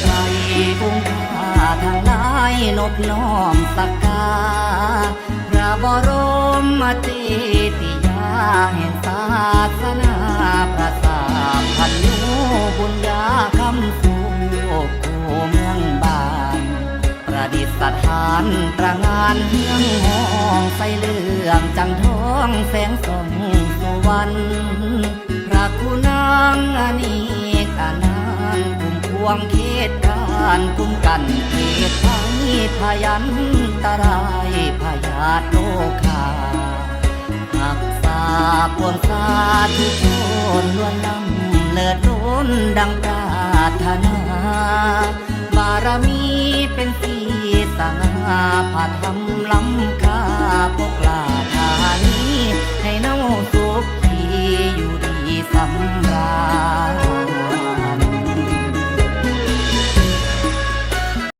ไตรองค์ข้าทั้งหลายนบน้อมสักการพระบรมเจติยาแห่งศาสนาประสาพันยูบุญญาคำสูคูเมืองบาน ประดิษฐานตระงานเฮืองห้องใสเหลืองจังทองแสงส่องสวรรค์ วมควงเขตการคุ้มกันเขตภัยพยันตรายพยาธิโลคาหักษาปวงสาธุชนล้วนนำเลิศล้นดังปรารถนา